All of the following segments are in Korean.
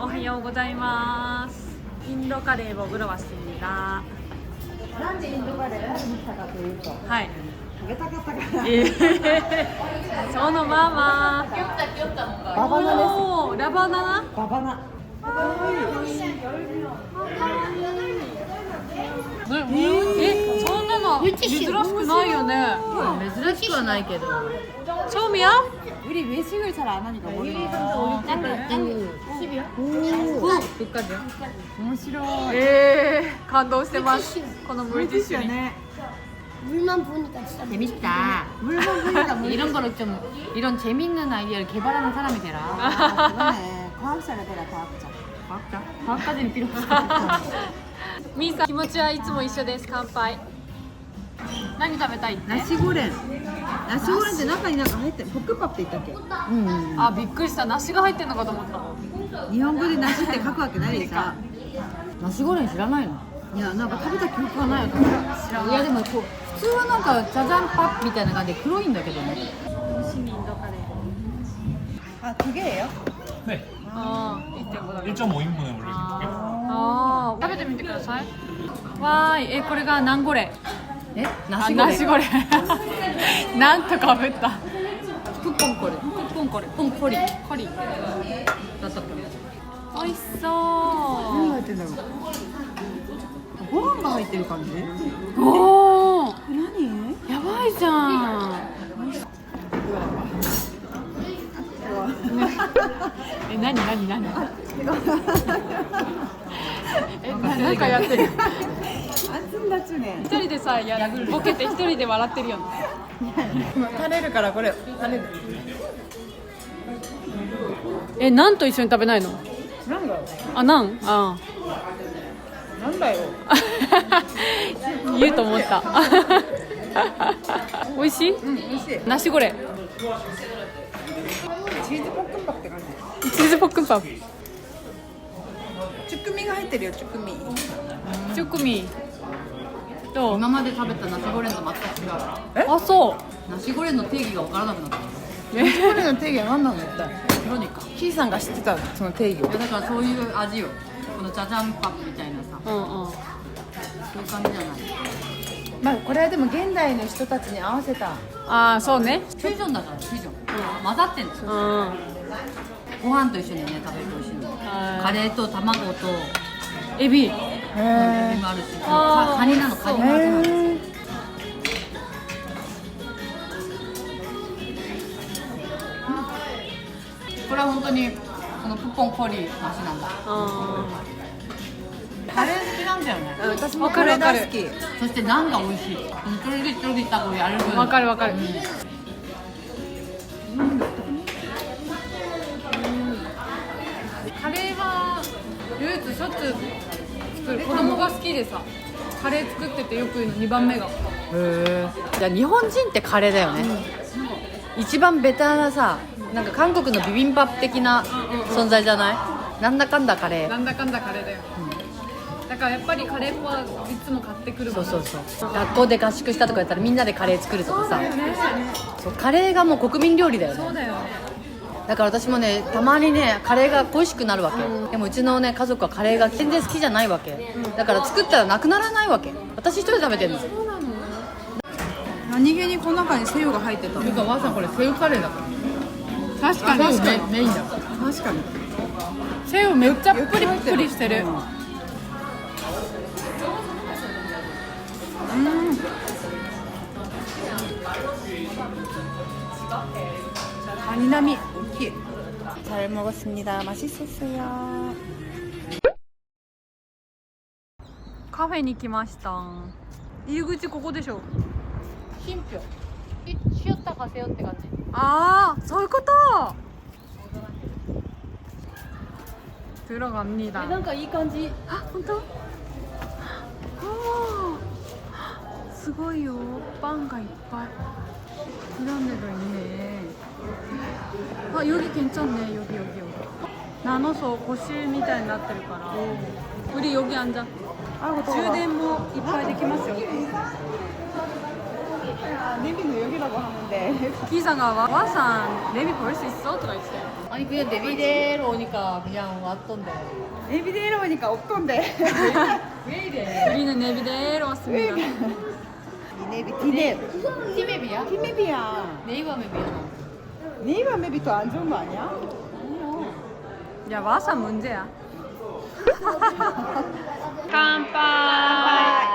おはようございます。インドカレーを 먹。 なんでインドカレーを食べたかというと、はい。食べたかったから。そのまま。ババナ。です。ラバナ？ババナ。え、そんなの珍しくないよね。珍しくはないけど。몰라 끝까지요? 面白い 예, 감동してます. この 물티슈. 네 물만 보니까 진짜 재밌다 물만 보니까 물 이런 거를 좀 이런 재밌는 아이디어를 개발하는 사람이 되라 아, 그거네 과학자가 되라 과학자 과학자? 과학까지는 필요 없어 みーさん、気持ちはいつも一緒です。乾杯。何食べたいって？ 나시고렌 나시고렌って中になんか入ってるポックパッって言ったっけ 음. あ、びっくりした。梨が入ってんのかと思った。 日本語で梨って書くわけないでさ 나시고랭 知らないのいやなんか食べた記憶がないよいやでもこう普通はなんかジャジャンパッみたいな感じで黒いんだけどねシミンドカレー。 아 그게예요? 네, ああ、1.5だけ。 1.5인분에 원래 이렇게. ああ、食べてみてください。わーい、え、これが何ゴレ？えあ、ナシナシゴゴレレ。なんとかぶった。クッポンコレクッポンコレポンコリ だったっけ美味しそう何入ってんだろうご飯が入ってる感じ？おお何？やばいじゃん え、なになになに。え、なんかやってる。一人でさ、や、ボケて一人で笑ってるよね。垂れるから、これ、垂れる。えナと一緒に食べないの？なんだよああ。なんだよ。言うと思った。美味しい、うん、美味しい。ナシゴレチーズポックンパって感じ。チーズポックンパチュクミが入ってるよチュクミ。チュクミ。どう？今まで食べたナシゴレンと全く違う。あそう。ナシゴレンの定義がわからなくなった。ナシゴレンの定義は何なの一体？何かひいさんが知ってたその定義をだからそういう味よ。このじャジャンパンみたいなさ、うんうん、そういう感じじゃない。まあこれはでも現代の人たちに合わせた。ああそうね。フュージョンだからフュージョン、うん、混ざってんの、うん、ご飯と一緒にね食べてほしい。のカレーと卵と。エビ。エビもあるし。カニなのカニの味なんですよ。れは本当にこのプッポンコリーの味なんだ。あカレー好きなんだよね。私もこれ大好き。そしてナンが美味しい。たこうや。わかるわかる。カレーは唯一しょっちゅう作る。子供が好きでさ。カレー作っててよく言うの。2番目が。じゃあ日本人ってカレーだよね、一番ベタなさなんか韓国のビビンバ的な存在じゃない、うん、なんだかんだカレー。なんだかんだカレーだよ、うん、だからやっぱりカレー粉はいつも買ってくるもん、ね、そうそうそう。学校で合宿したとかやったらみんなでカレー作るとかさ、ね、そう、カレーがもう国民料理だよね。そうだよ。だから私もねたまにねカレーが恋しくなるわけ、うん、でもうちのね家族はカレーが全然好きじゃないわけ、うん、だから作ったらなくならないわけ。私一人で食べてるの。そうなの。何気にこの中にせよが入ってた。てかわさんこれせカレーだから。確かに確かにメインだから確かに새우めっちゃプリップリしてるカニ並み大きい잘 먹었습니다 맛있었어요 カフェに来ました入り口ここでしょ新居 しよったかせよって感じああそういうこと들어갑니다 なんかいい感じあ本当おーすごいよパンがいっぱいピラミッドいいねあ여기괜찮네여기여기여기 나눠서腰みたいになってるから우리여기앉아充電もいっぱいできますよ 네비는 여기라고 하는데 기사가 와, 와산 내비 볼 수 있어? 들어 있어요. 아니 그냥 네비대로 오니까 그냥 왔던데 네비대로 오니까 없던데 왜 이래? 우리는 네비대로 왔습니다. 디네비 디넵 티맵이야? 티맵이야 네이버 맵이야? 네이버 맵이 더 안 좋은 거 아니야? 아니야. 와산 문제야. 깜빡.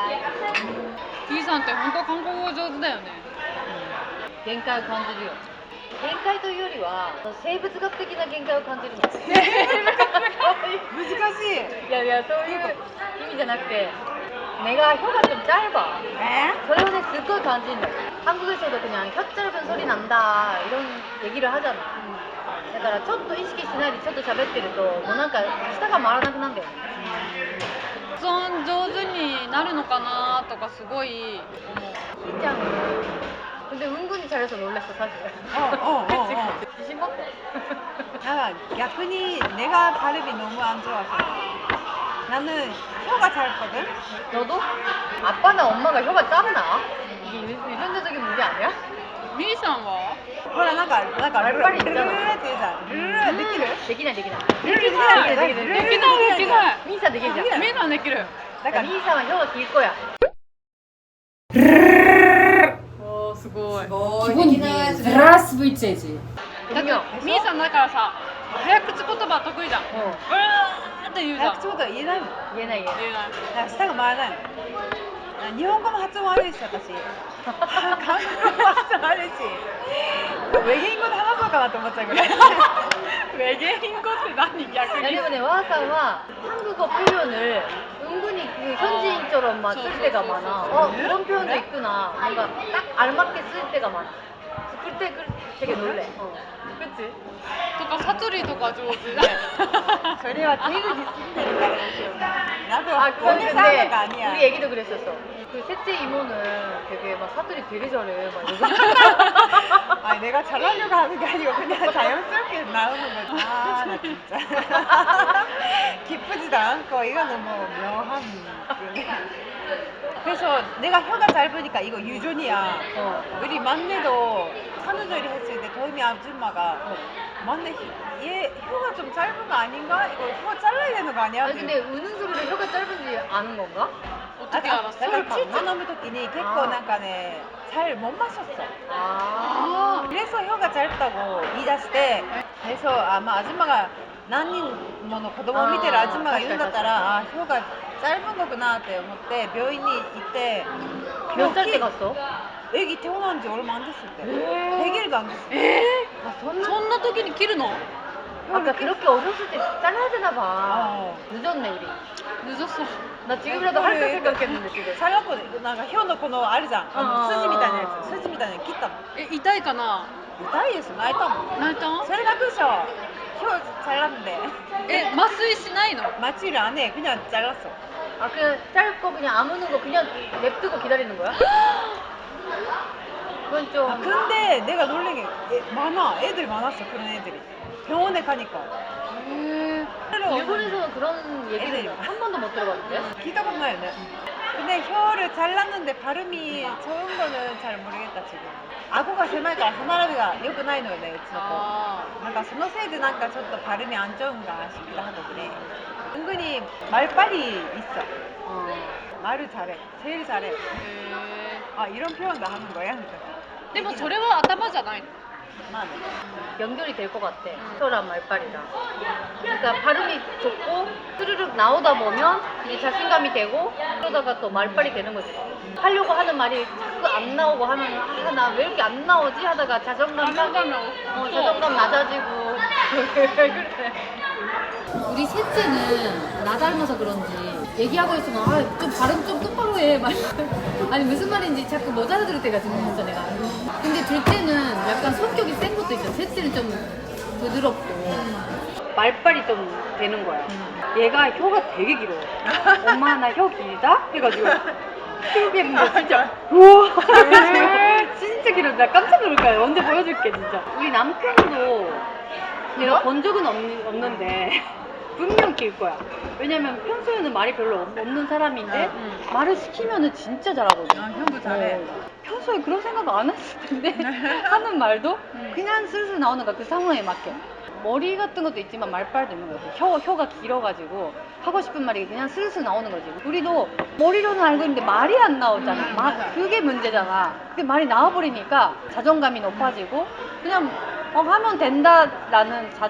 기사한테 한국 한국어 좋대요 네. 限界を感じるよ。限界というよりは生物学的な限界を感じるの。難しい。いやいやそういう意味じゃなくて내가혀가좀짧아 에?それをねすっごい感じるんだよ한국에서도그냥혀 짧은 소리 난다 이런 얘기를 하잖아だからちょっと意識しないでちょっと喋ってるともうなんか舌が回らなくなるんだよね発音上手になるのかなとかすごい思う。 진짜는 근데 은근히 잘해서 놀랐어 사실 어, 어, 어, 어. 지신 것도 나逆に 내가 발음이 너무 안 좋아서 나는 혀가 짧거든. 너도? 아빠나 엄마가 혀가 짧나? 이게 유- 유전자적인 문제 아니야? B さんは？ 호라 나가 나가 말빨이 있잖아. 르르르って言うじゃんルルルできる 되기나 되기나 できないできないできないできないできない。 미사 되게 잘 みんなできる。だから 미사만 혀가 길 거야 すごい。だみーさんだからさ早口言葉得意じゃん。うーって言うじゃん。早口言葉言えない。言えない言えない。舌が回らないの。日本語も発音悪いし私。韓国語も発音悪いし。ウェディングで話そうかなと思っちゃうぐらい。 외계인 것에 난 이게 약간 왜냐면 와사와 한국어 표현을 은근히 그 현지인처럼만 쓸 때가 많아. 어, 그런 표현도 있구나. 뭔가 딱 알맞게 쓸 때가 많아. 그때 그 되게 놀래. 어. 그치? 그러니까 사투리도 가져오지. 그래와 태극이 쓴다는 말이죠. 나도 아, 그건 오늘 근데 사는 거 아니야. 우리 얘기도 그랬었어. 그 셋째 이모는 되게 막 사투리 되게 잘해. 막 이러고. 아니 내가 잘하려고 하는 게 아니고 그냥 자연스럽게 나오는 거지 아 나 진짜 기쁘지도 않고 이거는 뭐 묘한 그- 그래서 내가 혀가 짧으니까 이거 유전이야 어. 우리 막내도 산후조리 했을 때 도미 아줌마가 막내 얘 혀가 좀 짧은 거 아닌가? 이거 혀 잘라야 되는 거 아니야? 아니 근데 우는 소리를 혀가 짧은지 아는 건가? 어떻게 알았어? 약간 봤나? 치즈 넘을時に 結構 아. なんかね잘 못 마셨어 아. 그래서 혀가 짧다고 言い出して그래서 아마 아줌마가 난인 뭐노 子供を見てる 아, アジマが言うんだったらあ혀가 짧은 거구나って思って病院に行って 몇 살 때 갔어? 애기 태어난 지 얼마 안 됐을 때 에? 100일도 안 됐을 때 え 아, ー、 손나? そんな時に切るの 아까 그렇게 어렸을 때 잘라야 되나 봐. 어. 늦었네 우리. 늦었어. 나 지금이라도 할까 생각했는데 지금. 小学校でなんか혀のこのあるじゃんあのあー筋みたいなやつ筋みたいなの切ったのえ痛いかな痛いです泣いたもん泣いたそれ泣くでしょ혀 잘랐는데 え麻酔しないの 마취를 안 해. 그냥 잘랐어. 아 그냥 짧고 그냥 아무는 거 그냥 냅두고 기다리는 거야? 그건 좀. 아, 근데 내가 놀란 게 애, 많아. 애들 많았어. 그런 애들이. 병원에 가니까. へ 일본에서는 그런 얘기를 애들이. 한 번도 못 들어봤는데. 기다가 나요, 네. 근데 혀를 잘랐는데 발음이 좋은 거는 잘 모르겠다 지금. 아고가 세마이가 하나라비가 요구 나이 노요, 내 우치노 あ 뭔가 そのせいでなんかちょっと 발음이 안 좋은가 싶기도 하고 그래. 은근히 말빨이 있어. 어. 말을 잘해. 제일 잘해. ーへ 아 이런 표현도 하는 거야? ーでもそれは頭じゃないの 만 연결이 될 것 같아. 혀랑 말빨이랑. 그러니까 발음이 좋고 스르륵 나오다 보면 이제 자신감이 되고 그러다가 또 말빨이 되는 거지. 하려고 하는 말이 자꾸 안 나오고 하면 아 나 왜 이렇게 안 나오지 하다가 자존감 상 자존감이 어, 자존감 낮아지고 그래. 우리 셋째는 나 닮아서 그런지 얘기하고 있으면 아, 좀 발음 좀 똑바로 해. 막 아니 무슨 말인지 자꾸 못 알아들을 때가 지금 있어 내가. 근데 둘째는 약간 성격이 센 것도 있어. 셋째는 좀 부드럽고. 말빨이 좀 되는 거야. 얘가 혀가 되게 길어. 엄마 나 혀 길다? 해가지고 했는데 진짜 우와 진짜 길어. 나 깜짝 놀랄 거야. 언제 보여줄게 진짜. 우리 남편도 내가 본 적은 없, 없는데 분명 길 거야. 왜냐면 평소에는 말이 별로 없- 없는 사람인데 말을 시키면은 진짜 잘하거든. 아, 형부 잘해. 어. 평소에 그런 생각 안 했을 텐데 하는 말도 그냥 슬슬 나오는 거야 그 상황에 맞게 머리 같은 것도 있지만 말빨도 있는 것 같아. 혀, 혀가 길어가지고 하고 싶은 말이 그냥 슬슬 나오는 거지. 우리도 머리로는 알고 있는데 말이 안 나오잖아. 마- 그게 문제잖아. 근데 말이 나와버리니까 자존감이 높아지고 그냥 어, 하면 된다라는 자,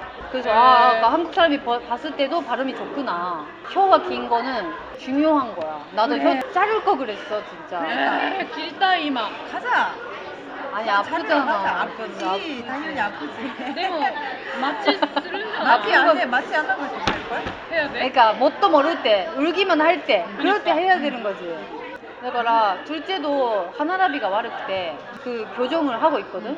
그래서 아, 그러니까 한국 사람이 버- 봤을 때도 발음이 좋구나. 혀가 긴 거는 중요한 거야. 나도 혀 네. 자를 거 그랬어 진짜. 네, 길다 이마. 가자. 아니 아프잖아. 아프지. 아프지. 당연히 아프지. 그리고 마취 쓰는 줄 맞지 아픈 거- 않네. 맞지 않나 봐. 해야 돼. 그러니까 뭣도 모를 때, 울기만 할 때, 음. 그럴 때 해야 되는 거지. 그러니까 둘째도 하나라비가 와를 때그 교정을 하고 있거든.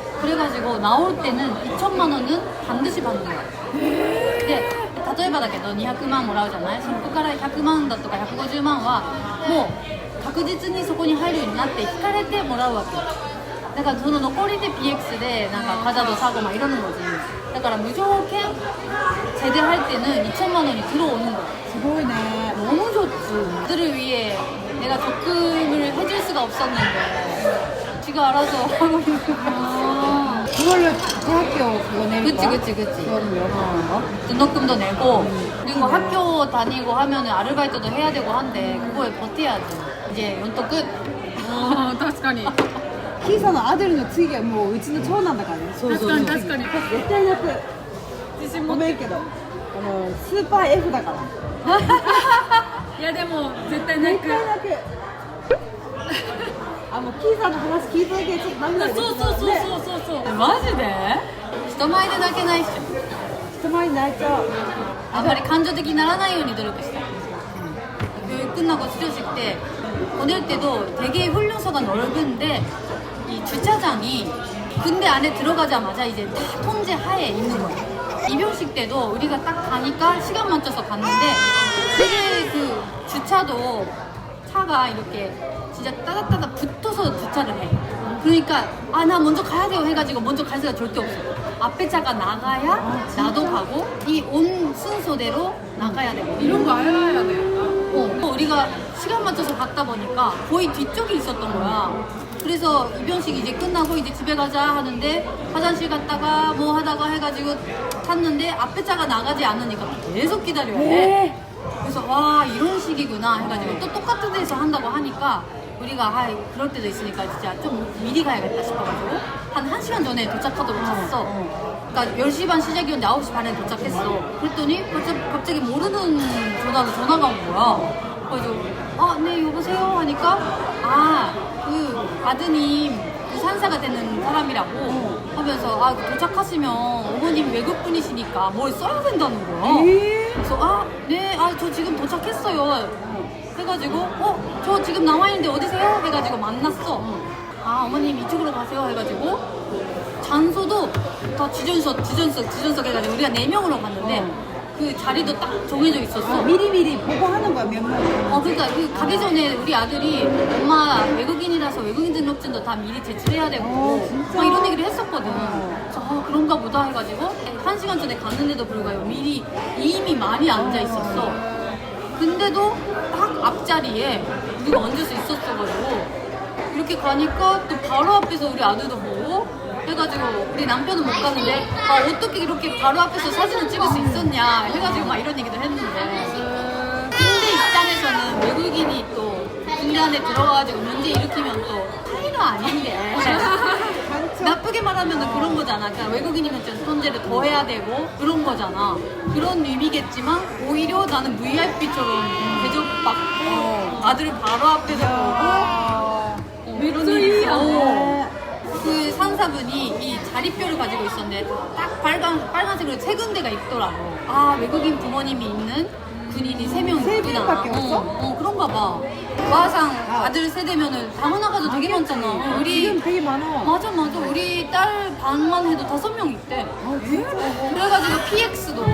그래가지고 나올 때는 2천만 원은 반드시 받는 거야 근데 例えばだけど200万もらうじゃないそこから100万だとか150万はもう確実にそこに入るようになって引かれてもらうわけだからその残りで PX でなんか과자도 사고 막 이러는 거지だから無条件 제대할 때는 2천만 원이 들어오는 거야 すごいね。 너무 좋지. 그들을 위해 내가 적금을 해줄 수가 없었는데 지가 알아서 하고 있는 거야. 그걸로 대학교 그거 내는 그치 거야? 그치 그치. 그거는 몇 어? 등록금도 내고 그리고 학교 다니고 하면은 아르바이트도 해야 되고 한데 그거에 버텨야지. 이제 연도 끝. あー確かにキーさんのアデルの次がもううちの長男だからね。そう確かに確かに絶対泣く。自信持ってごめんけど。あのスーパー F だから。いやでも絶対泣絶く対泣く。 あもうキーさんの話聞いただけでちょっと涙出てそうそうそうそうそうそうマジで人前で泣けないっしょ。人前に泣いちゃう。あんまり感情的にならないように努力した. 교육 끝나고 수료식 때 보낼 때도 되게 훈련소가 넓은데 이 주차장이 군대 안에 들어가자마자 이제 다 통제 하에 있는 거예요. 입영식 때도 우리가 딱 가니까 시간 맞춰서 갔는데 되게 그 주차도 차가 이렇게 진짜 따닥따닥 붙어서 주차를 해. 그러니까 아 나 먼저 가야 돼요 해가지고 먼저 갈 수가 절대 없어. 앞에 차가 나가야 나도 가고 이 온 순서대로 나가야 되고 이런 거 알아야 돼 어, 또 우리가 시간 맞춰서 갔다 보니까 거의 뒤쪽에 있었던 거야. 그래서 입영식 이제 끝나고 이제 집에 가자 하는데 화장실 갔다가 뭐 하다가 해가지고 탔는데 앞에 차가 나가지 않으니까 계속 기다려야 돼. 그래서 와 이런 식이구나 해가지고 또 똑같은 데서 한다고 하니까 우리가 아 그럴 때도 있으니까 진짜 좀 미리 가야겠다 싶어가지고 한 1시간 전에 도착하도록 했어. 그러니까 10시 반 시작이었는데 9시 반에 도착했어. 그랬더니 갑자기, 갑자기 모르는 전화로 전화가 온 거야. 그래서 아, 네, 여보세요? 하니까 아, 그 아드님 그 산사가 되는 사람이라고 하면서 아, 도착하시면 어머님 외국 분이시니까 뭘 써야 된다는 거야. 그래서 아, 네, 아, 저 지금 도착했어요. 해가지고 어, 저 지금 나와 있는데 어디세요? 해가지고 만났어. 아, 어머님 이쪽으로 가세요. 해가지고 장소도 다 지전석, 지전석, 지전석 해가지고 우리가 네 명으로 갔는데 그 자리도 딱 정해져 있었어. 미리미리 보고 하는 거야 몇 명. 어, 그러니까 그 가기 전에 우리 아들이 엄마 외국인이라서 외국인 등록증도 다 미리 제출해야 되고 어, 진짜? 막 이런 얘기를 했었거든. 그래서 아, 그런가 보다 해가지고 한 시간 전에 갔는데도 불구하고 미리 이미 많이 앉아 있었어. 근데도 딱 앞자리에 우리가 앉을 수 있었어가지고 이렇게 가니까 또 바로 앞에서 우리 아들도 보고 해가지고 우리 남편은 못 갔는데 아 어떻게 이렇게 바로 앞에서 사진을 찍을 수 있었냐 해가지고 막 이런 얘기도 했는데 군대 입장에서는 외국인이 또 군대 안에 들어가가지고 문제 일으키면 또 타이가 아닌데 많지. 나쁘게 말하면 그런 거잖아. 그러니까 외국인이면 좀 존재를 더 해야 되고 그런 거잖아. 그런 의미겠지만 오히려 나는 VIP처럼 대접받고 아들을 바로 앞에서 보고 어, 이런 일이 있어. 그 상사분이 이 자리표를 가지고 있었는데 딱 빨간 빨간색으로 세 군데가 있더라고. 아 외국인 부모님이 있는 군인이 세명세 있구나. 명밖에 어, 없어? 어 그런가 봐. 와상 아들 세대면은 당연하가도 되게 많잖아. 어, 우리 지금 되게 많아. 맞아 맞아 우리 딸 반만 해도 다섯 명 있대. 그래가지고 PX도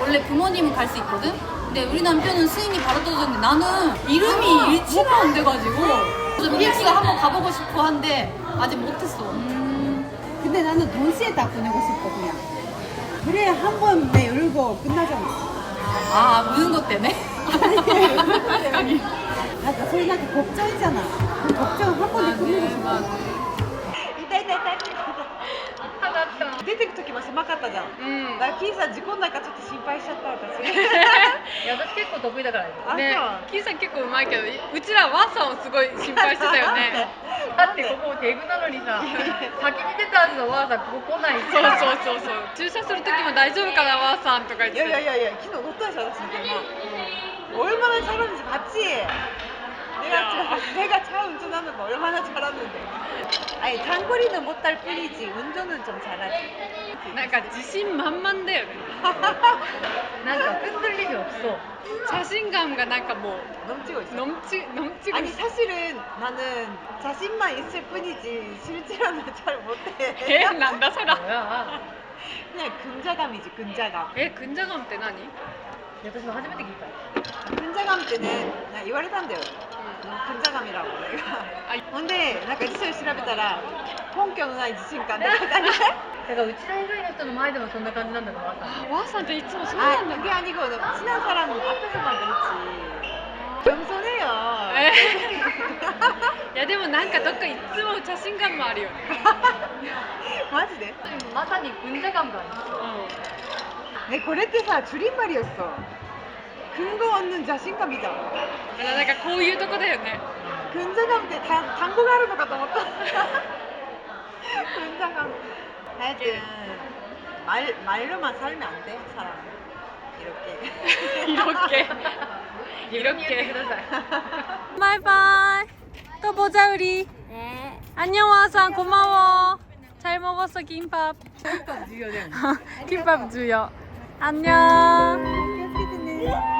원래 부모님은 갈 수 있거든. 근데 우리 남편은 스윙이 바로 떨어졌는데 나는 이름이 일치가 안 돼가지고 그래서 PX가 한번 가보고 싶어 한데 아직 못했어. 근데 나는 동시에 다 보내고 싶어 그냥. 그래 한번내 열고 끝나잖아. 아 무는 것 때문에? 아까 소리 나게 걱정이잖아. 그 걱정 한 번에 끝내고 싶어. 出てく時も狭かったじゃん、うん、だから P さん事故んないかちょっと心配しちゃった私 いや私結構得意だから。あねキーさん結構うまいけどうちらワンさんをすごい心配してたよね。だってここデブなのにさ先に出たはずのワンさんここ来ないそうそうそうそう。駐車する時も大丈夫かなワンさんとか言って。いやいやいや昨日乗ったでしょ私の車、おん、俺もチャレンジ8 내가 차 운전하면 뭐 얼마나 잘하는데. 아니 장거리는 못할 뿐이지 운전은 좀 잘하지. なんか自信満々だよね なんか흔들림이 없어. 자신감과 뭔가 뭐 넘치고 있어. 넘치, 넘치고 아니 아니 사실은 나는 자신만 있을 뿐이지 실제로는 잘 못해. えなんだそら 그냥 근자감이지 근자감. え軍ジャガンって何私も初めて聞いた。 근자감 때는 나 이거 해봤는데요 근자감이라고 내가. 근데なんか辞書で調べたら根拠のない自信感って書いてある。だからうちら以外の人の前でもそんな感じなんだと思ったあワンさんっていつもそうな 아 んだ 그게 아니고 친한 사람 앞에서만 그렇지. 겸손해요. えいやでもなんかどっかいつも写真感もあるよね 마지네. まさに軍者感がある 네, これってさ 줄임말이었어. 근거 없는 자신감이잖아. だからなんかこういうとこだよね 근자감 때 단, 단고가 하는 것 같다 맞다. 근자감. 하여튼 말 말로만 살면 안 돼, 사람. 이렇게. 이렇게 自分に言ってください 바이바이 또 보자 우리 네. 안녕 와상 고마워 잘 먹었어 김밥 김밥 주요 김밥 주요 안녕気をつけてね。